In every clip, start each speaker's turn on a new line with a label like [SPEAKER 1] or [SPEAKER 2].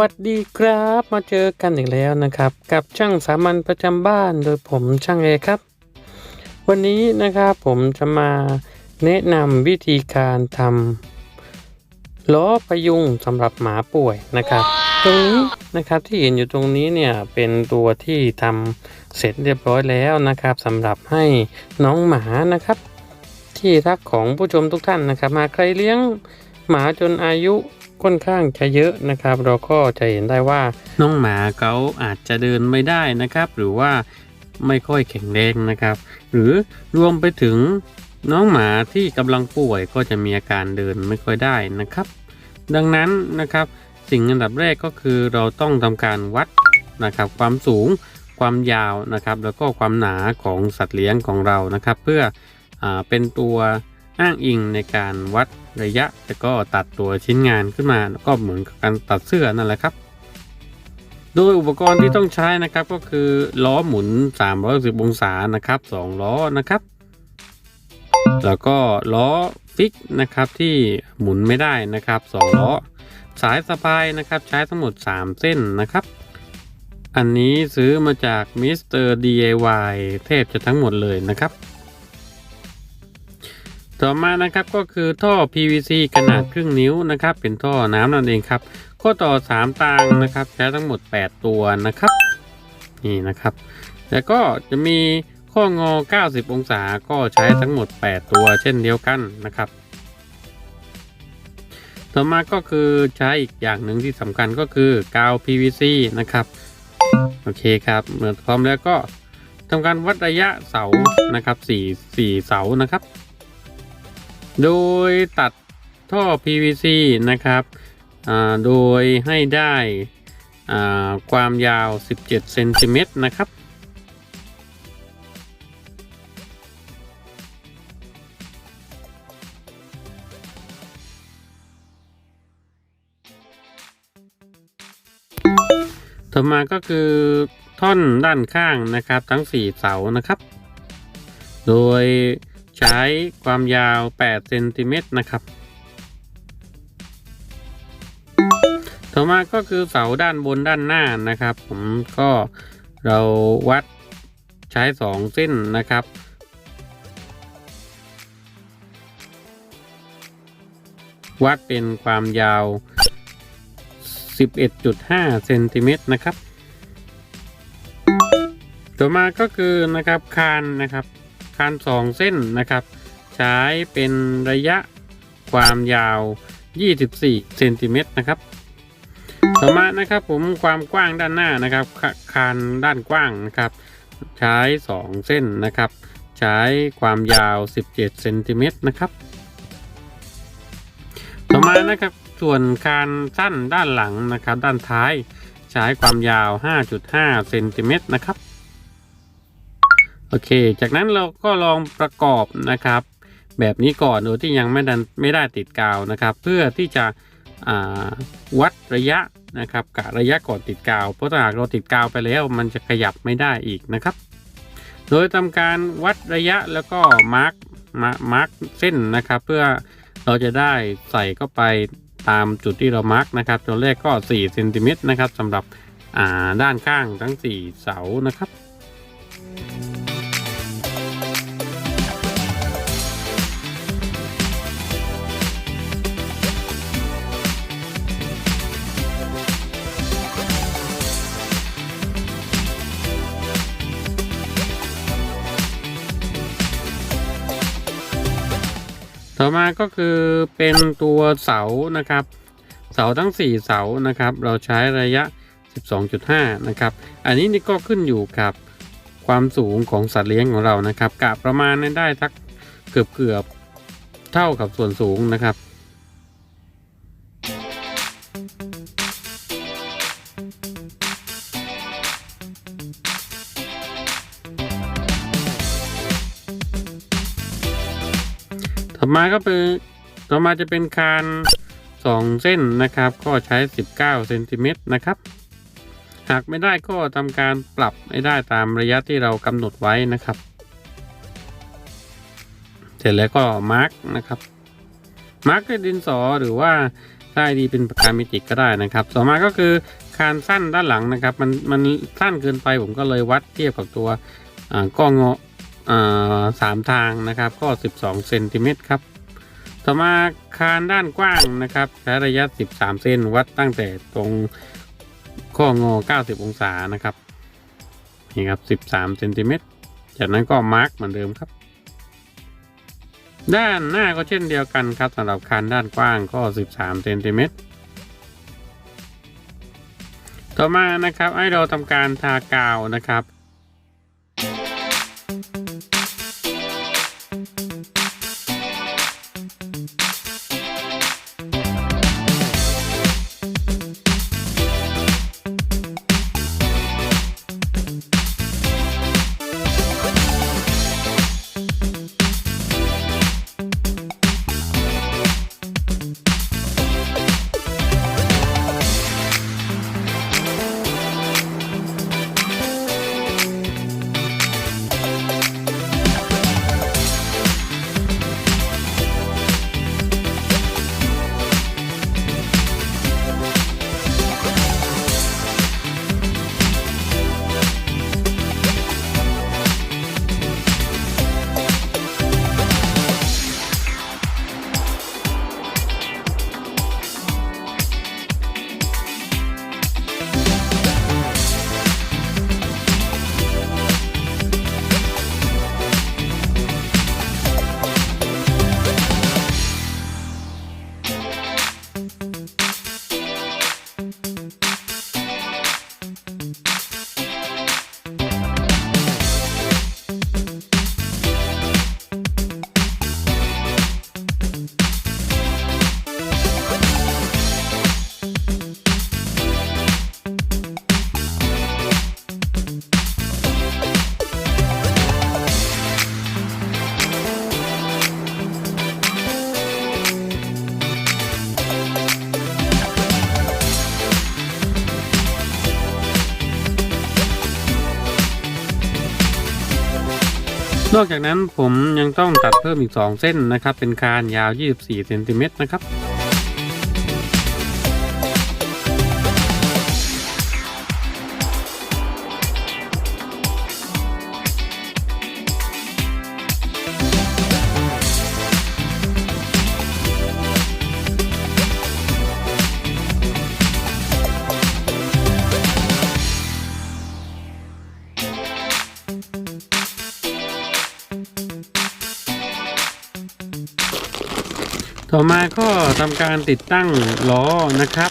[SPEAKER 1] วัสดีครับมาเจอกันอีกแล้วนะครับ กับช่างสามัญประจำบ้านโดยผมช่างเอครับ วันนี้นะครับผมจะมาแนะนำวิธีการทำล้อประยุงสำหรับหมาป่วยนะครับ ตรงนี้นะครับที่เห็นอยู่ตรงนี้เนี่ยเป็นตัวที่ทำเสร็จเรียบร้อยแล้วนะครับสำหรับให้น้องหมานะครับ ที่รักของผู้ชมทุกท่านนะครับ มาใครเลี้ยงหมาจนอายุ ค่อนข้างจะเยอะนะครับ เราก็จะเห็นได้ว่าน้องหมาเขาอาจจะเดินไม่ได้นะครับ หรือว่าไม่ค่อยแข็งแรงนะครับ หรือรวมไปถึงน้องหมาที่กำลังป่วยก็จะมีอาการเดินไม่ค่อยได้นะครับ ดังนั้นนะครับสิ่งอันดับแรกก็คือเราต้องทำการวัดนะครับ ความสูงความยาวนะครับ แล้วก็ความหนาของสัตว์เลี้ยงของเรานะครับ เพื่ออเป็นตัว อ้างอิงในการวัดระยะแล้วก็ตัดตัวชิ้นงานขึ้นมาก็เหมือนกับการตัดเสื้อนั่นแหละครับ โดยอุปกรณ์ที่ต้องใช้นะครับก็คือล้อหมุน310องศานะครับ 2 ล้อนะครับ แล้วก็ล้อฟิกนะครับที่หมุนไม่ได้นะครับ 2 ล้อ สายสะพายนะครับใช้ทั้งหมด 3 เส้นนะครับ อันนี้ซื้อมาจากมิสเตอร์ DIY เทพจะทั้งหมดเลยนะครับ ต่อมานะครับก็คือท่อ PVC ขนาดครึ่งนิ้วนะครับ เป็นท่อน้ำนั่นเองครับข้อต่อ 3ตางนะครับใช้ทั้งหมด 8 ตัวนะครับนี่นะครับ แล้วก็จะมีข้องอ 90 องศาก็ใช้ทั้งหมด 8 ตัวเช่นเดียวกันนะครับ ต่อมาก็คือใช้อีกอย่างหนึ่งที่สำคัญก็คือกาว PVC นะครับโอเคครับเมื่อพร้อมแล้วก็ทำการวัดระยะเสานะครับ4 4เสานะครับ โดยตัดท่อ PVC นะครับโดยให้ได้ความยาว 17เซนติเมตรนะครับ ต่อมาก็คือท่อนด้านข้างนะครับทั้ง 4 เสานะครับ โดย ใช้ความยาว 8 เซนติเมตรนะครับ ต่อมาก็คือเสาด้านบนด้านหน้านะครับ ผมก็เราวัดใช้ 2 เส้นนะครับวัดเป็นความยาว 11.5 เซนติเมตรนะครับ ต่อมาก็คือนะครับคานนะครับ คานสองเส้นนะครับ ใช้เป็นระยะความยาว 24 เซนติเมตรนะครับต่อมานะครับผมความกว้างด้านหน้านะครับคคานด้านกว้างนะครับ ใช้ 2 เส้นนะครับ ใช้ความยาว 17เซนติเมตรนะครับ ต่อมานะครับส่วนคานสั้นด้านหลังนะครับ ด้านท้าย ใช้ความยาว 5.5เซนติเมตรนะครับ โอเค จากนั้นเราก็ลองประกอบนะครับ แบบนี้ก่อนโดยที่ยังไม่ดันไม่ได้ติดกาวนะครับ เพื่อที่จะวัดระยะนะครับกะระยะก่อนติดกาว เพราะถ้าหากเราติดกาวไปแล้ว มันจะขยับไม่ได้อีกนะครับ โดยทำการวัดระยะแล้วก็มาร์กมาร์กเส้นนะครับ เพื่อเราจะได้ใส่เข้าไปตามจุดที่เรามาร์กนะครับตัวแรกก็4เซนติเมตรนะครับสำหรับด้านข้างทั้ง 4 เสานะครับ ต่อมาก็คือเป็นตัวเสานะครับ เสาทั้ง 4 เสานะครับ เราใช้ระยะ 12.5 นะครับ อันนี้นี่ก็ขึ้นอยู่กับความสูงของสัตว์เลี้ยงของเรานะครับกะประมาณนั้นได้ทักเกือบเกือบเท่ากับส่วนสูงนะครับ ต่อมาก็เป็นต่อมาจะเป็นคานสองเส้นนะครับ ก็ใช้ 19เซนติเมตรนะครับ หากไม่ได้ก็ทำการปรับให้ได้ตามระยะที่เรากำหนดไว้นะครับ เสร็จแล้วก็มาร์กนะครับ มาร์กด้วยดินสอหรือว่าถ้ดีเป็นปากกาเมจิกก็ได้นะครับ ต่อมาก็คือคานสั้นด้านหลังนะครับ มันมันสั้นเกินไปผมก็เลยวัดเทียบกับตัวอ่าก้องออ่า สามทางนะครับ ก็ 12เซนติเมตรครับ ต่อมาคานด้านกว้างนะครับใช้ระยะ 13 เซนวัดตั้งแต่ตรงข้องอ 90 องศานะครับนี่ครับ13เซนติเมตรจากนั้นก็มาร์กเหมือนเดิมครับ ด้านหน้าก็เช่นเดียวกันครับสำหรับคานด้านกว้างก็ 13เซนติเมตรต่อมานะครับให้เราทำการทากาวนะครับ นอกจากนั้นผมยังต้องตัดเพิ่มอีก 2 เส้นนะครับ เป็นคานยาว 24เซนติเมตรนะครับ ต่อมาก็ทำการติดตั้งล้อนะครับ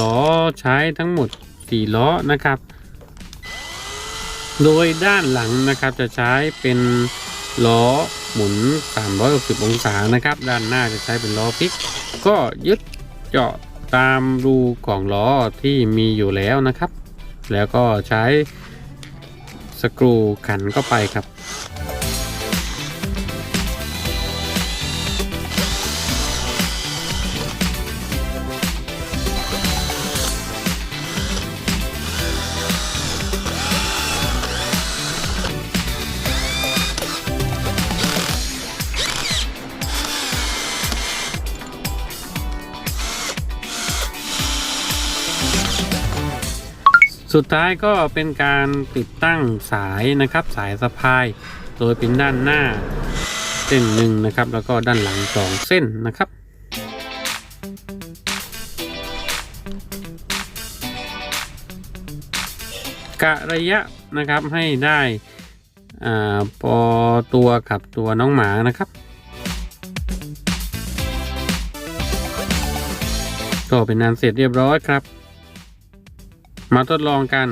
[SPEAKER 1] ล้อใช้ทั้งหมด 4 ล้อนะครับ โดยด้านหลังนะครับจะใช้เป็นล้อหมุน 360 องศานะครับ ด้านหน้าจะใช้เป็นล้อพลิก ก็ยึดเจาะตามรูของล้อที่มีอยู่แล้วนะครับ แล้วก็ใช้สกรูขันเข้าไปครับ สุดท้ายก็เป็นการติดตั้งสายนะครับสายสะพาย โดยเป็นด้านหน้าเส้นหนึ่งนะครับ แล้วก็ด้านหลังสองเส้นนะครับกะระยะนะครับให้ได้อ่าพอตัวกับตัวน้องหมานะครับ ก็เป็นนานเสร็จเรียบร้อยครับ มาทดลองกัน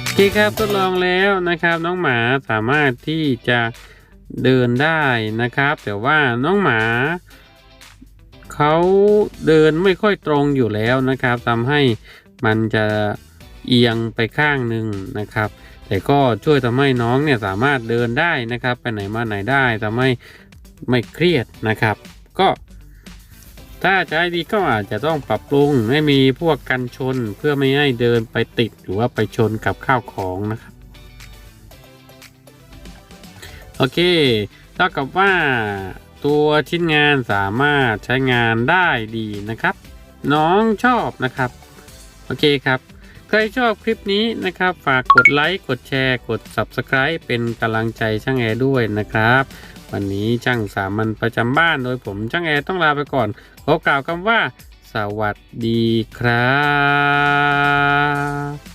[SPEAKER 1] โอเคครับทดลองแล้วนะครับน้องหมาสามารถที่จะเดินได้นะครับ แต่ว่าน้องหมาเขาเดินไม่ค่อยตรงอยู่แล้วนะครับทำให้มันจะเอียงไปข้างหนึ่งนะครับ แต่ก็ช่วยทำให้น้องเนี่ยสามารถเดินได้นะครับไปไหนมาไหนได้ทำให้ไม่เครียดนะครับ ก็ถ้าจะให้ดีก็อาจจะต้องปรับปรุงให้มีพวกกันชนเพื่อไม่ให้เดินไปติดหรือว่าไปชนกับข้าวของนะครับ โอเคเท่ากับว่าตัวชิ้นงานสามารถใช้งานได้ดีนะครับ น้องชอบนะครับ โอเคครับ ครชอบคลิปนี้นะครับ ฝากกดไลค์ กดแชร์ กด Subscribe เป็นกำลังใจช่างแอร์ด้วยนะครับ วันนี้ช่างสามัญประจำบ้านโดยผมช่างแอร์ต้องลาไปก่อน ขอกล่าวคำว่า สวัสดีครับ